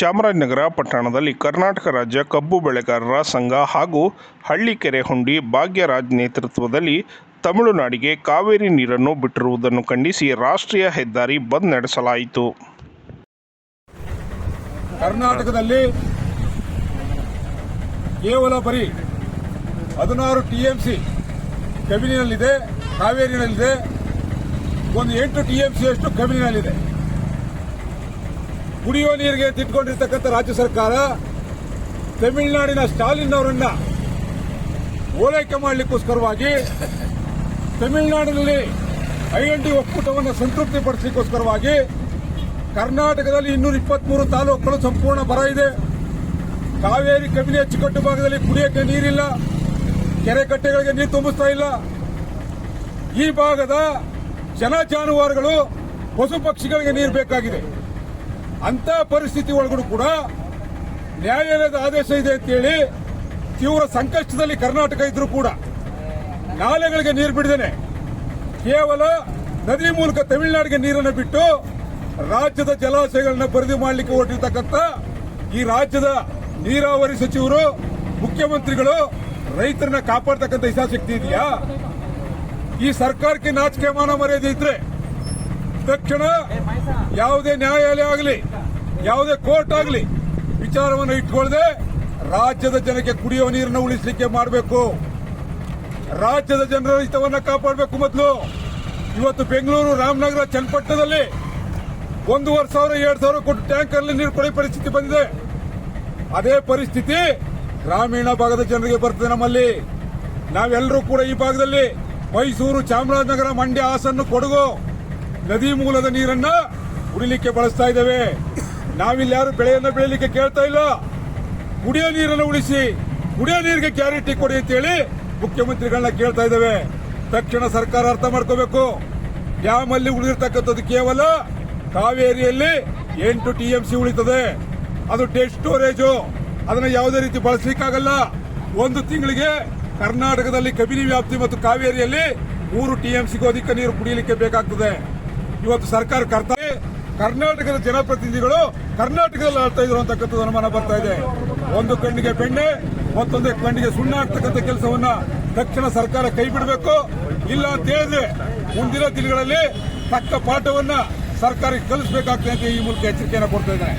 ಚಾಮರಾಜನಗರ ಪಟ್ಟಣದಲ್ಲಿ ಕರ್ನಾಟಕ ರಾಜ್ಯ ಕಬ್ಬು ಬೆಳೆಗಾರರ ಸಂಘ ಹಾಗೂ ಹಳ್ಳಿಕೆರೆ ಹುಂಡಿ ಭಾಗ್ಯರಾಜ್ ನೇತೃತ್ವದಲ್ಲಿ ತಮಿಳುನಾಡಿಗೆ ಕಾವೇರಿ ನೀರನ್ನು ಬಿಟ್ಟಿರುವುದನ್ನು ಖಂಡಿಸಿ ರಾಷ್ಟ್ರೀಯ ಹೆದ್ದಾರಿ ಬಂದ್ ನಡೆಸಲಾಯಿತು. ಕರ್ನಾಟಕದಲ್ಲಿ ಕೇವಲ ಬರೀ ಹದಿನಾರು ಟಿಎಂಸಿ ಕಬಿನಿನಲ್ಲಿದೆ, ಕಾವೇರಿನಲ್ಲಿದೆ. ಒಂದು ಎಂಟು ಟಿಎಂಸಿ ಅಷ್ಟು ಕಬಿನಿನಲ್ಲಿದೆ. ಕುಡಿಯುವ ನೀರಿಗೆ ತಿಟ್ಕೊಂಡಿರ್ತಕ್ಕಂಥ ರಾಜ್ಯ ಸರ್ಕಾರ ತಮಿಳುನಾಡಿನ ಸ್ಟಾಲಿನ್ ಅವರನ್ನ ಓಲೈಕೆ ಮಾಡಲಿಕ್ಕೋಸ್ಕರವಾಗಿ ತಮಿಳುನಾಡಿನಲ್ಲಿ ಐಎನ್ಡಿ ಒಕ್ಕೂಟವನ್ನು ಸಂತೃಪ್ತಿಪಡಿಸಲಿಕ್ಕೋಸ್ಕರವಾಗಿ ಕರ್ನಾಟಕದಲ್ಲಿ ಇನ್ನೂರ ಇಪ್ಪತ್ಮೂರು ತಾಲೂಕುಗಳು ಸಂಪೂರ್ಣ ಬರ ಇದೆ. ಕಾವೇರಿ ಕಬಿನಿ ಅಚ್ಚುಕಟ್ಟು ಭಾಗದಲ್ಲಿ ಕುಡಿಯಕ್ಕೆ ನೀರಿಲ್ಲ, ಕೆರೆ ಕಟ್ಟೆಗಳಿಗೆ ನೀರು ತುಂಬಿಸ್ತಾ ಇಲ್ಲ. ಈ ಭಾಗದ ಜನ ಜಾನುವಾರುಗಳು ಪಶು ಪಕ್ಷಿಗಳಿಗೆ ನೀರು ಬೇಕಾಗಿದೆ. ಅಂತ ಪರಿಸ್ಥಿತಿ ಒಳಗಡೆ ಕೂಡ ನ್ಯಾಯಾಲಯದ ಆದೇಶ ಇದೆ ಅಂತೇಳಿ ತೀವ್ರ ಸಂಕಷ್ಟದಲ್ಲಿ ಕರ್ನಾಟಕ ಇದ್ರೂ ಕೂಡ ನಾಲೆಗಳಿಗೆ ನೀರು ಬಿಡದೇನೆ. ಕೇವಲ ನದಿ ಮೂಲಕ ತಮಿಳುನಾಡಿಗೆ ನೀರನ್ನು ಬಿಟ್ಟು ರಾಜ್ಯದ ಜಲಾಶಯಗಳನ್ನ ಭರ್ತಿ ಮಾಡಲಿಕ್ಕೆ ಹೊರಟಿರ್ತಕ್ಕಂಥ ಈ ರಾಜ್ಯದ ನೀರಾವರಿ ಸಚಿವರು, ಮುಖ್ಯಮಂತ್ರಿಗಳು ರೈತರನ್ನ ಕಾಪಾಡ್ತಕ್ಕಂಥ ಹಿತಾಸಕ್ತಿ ಇದೆಯಾ? ಈ ಸರ್ಕಾರಕ್ಕೆ ನಾಚಿಕೆ ಮಾನ ಮರ್ಯಾದೆ ಇದ್ರೆ ತಕ್ಷಣ ಯಾವುದೇ ನ್ಯಾಯಾಲಯ ಆಗಲಿ, ಯಾವುದೇ ಕೋರ್ಟ್ ಆಗಲಿ ವಿಚಾರವನ್ನು ಇಟ್ಕೊಳ್ಳದೆ ರಾಜ್ಯದ ಜನಕ್ಕೆ ಕುಡಿಯುವ ನೀರನ್ನು ಉಳಿಸಲಿಕ್ಕೆ ಮಾಡಬೇಕು. ರಾಜ್ಯದ ಜನರ ಹಿತವನ್ನು ಕಾಪಾಡಬೇಕು ಮೊದಲು. ಇವತ್ತು ಬೆಂಗಳೂರು ರಾಮನಗರ ಚನ್ನಪಟ್ಟಣದಲ್ಲಿ ಒಂದೂವರೆ ಸಾವಿರ, ಎರಡು ಸಾವಿರ ಕೊಟ್ಟು ಟ್ಯಾಂಕರ್ ನೀರು ಕೊಡೋ ಪರಿಸ್ಥಿತಿ ಬಂದಿದೆ. ಅದೇ ಪರಿಸ್ಥಿತಿ ಗ್ರಾಮೀಣ ಭಾಗದ ಜನರಿಗೆ ಬರ್ತದೆ ನಮ್ಮಲ್ಲಿ. ನಾವೆಲ್ಲರೂ ಕೂಡ ಈ ಭಾಗದಲ್ಲಿ ಮೈಸೂರು ಚಾಮರಾಜನಗರ ಮಂಡ್ಯ ಹಾಸನ್ನು ಕೊಡಗು ನದಿ ಮೂಲದ ನೀರನ್ನ ಕುಡಿಲಿಕ್ಕೆ ಬಳಸ್ತಾ ಇದ್ದೇವೆ. ನಾವಿಲ್ಲಿ ಯಾರು ಬೆಳೆಯನ್ನ ಬೆಳೀಲಿಕ್ಕೆ ಕೇಳ್ತಾ ಇಲ್ಲ. ಕುಡಿಯೋ ನೀರನ್ನು ಉಳಿಸಿ, ಕುಡಿಯೋ ನೀರಿಗೆ ಗ್ಯಾರಂಟಿ ಕೊಡಿ ಅಂತೇಳಿ ಮುಖ್ಯಮಂತ್ರಿಗಳನ್ನ ಕೇಳ್ತಾ ಇದ್ದೇವೆ. ತಕ್ಷಣ ಸರ್ಕಾರ ಅರ್ಥ ಮಾಡ್ಕೋಬೇಕು. ಡ್ಯಾಮ್ ಅಲ್ಲಿ ಉಳಿದಿರ್ತಕ್ಕಂಥದ್ದು ಕೇವಲ ಕಾವೇರಿಯಲ್ಲಿ ಎಂಟು ಟಿಎಂಸಿ ಉಳಿತದೆ. ಅದು ಡೆಡ್ ಸ್ಟೋರೇಜು. ಅದನ್ನ ಯಾವುದೇ ರೀತಿ ಬಳಸಲಿಕ್ಕಾಗಲ್ಲ. ಒಂದು ತಿಂಗಳಿಗೆ ಕರ್ನಾಟಕದಲ್ಲಿ ಕಬಿನಿ ವ್ಯಾಪ್ತಿ ಮತ್ತು ಕಾವೇರಿಯಲ್ಲಿ ಮೂರು ಟಿಎಂಸಿಗೂ ಅಧಿಕ ನೀರು ಕುಡಿಯಲಿಕ್ಕೆ ಬೇಕಾಗ್ತದೆ. ಇವತ್ತು ಸರ್ಕಾರ ಕರ್ತವ್ಯ ಕರ್ನಾಟಕದ ಜನಪ್ರತಿನಿಧಿಗಳು ಕರ್ನಾಟಕದಲ್ಲಿ ಆಡ್ತಾ ಇದ್ರು ಅಂತಕ್ಕಂಥದ್ದು ಅನುಮಾನ ಬರ್ತಾ ಇದೆ. ಒಂದು ಕಣ್ಣಿಗೆ ಬೆಣ್ಣೆ, ಮತ್ತೊಂದು ಕಣ್ಣಿಗೆ ಸುಣ್ಣ ಆಗ್ತಕ್ಕಂಥ ಕೆಲಸವನ್ನ ತಕ್ಷಣ ಸರ್ಕಾರ ಕೈ ಬಿಡಬೇಕು. ಇಲ್ಲ ಅಂತ ಹೇಳಿದ್ರೆ ಮುಂದಿನ ದಿನಗಳಲ್ಲಿ ತಕ್ಕ ಪಾಠವನ್ನ ಸರ್ಕಾರಕ್ಕೆ ಕಲಿಸಬೇಕಾಗ್ತದೆ ಅಂತ ಈ ಮೂಲಕ ಎಚ್ಚರಿಕೆಯನ್ನು ಕೊಡ್ತಾ ಇದ್ದೇನೆ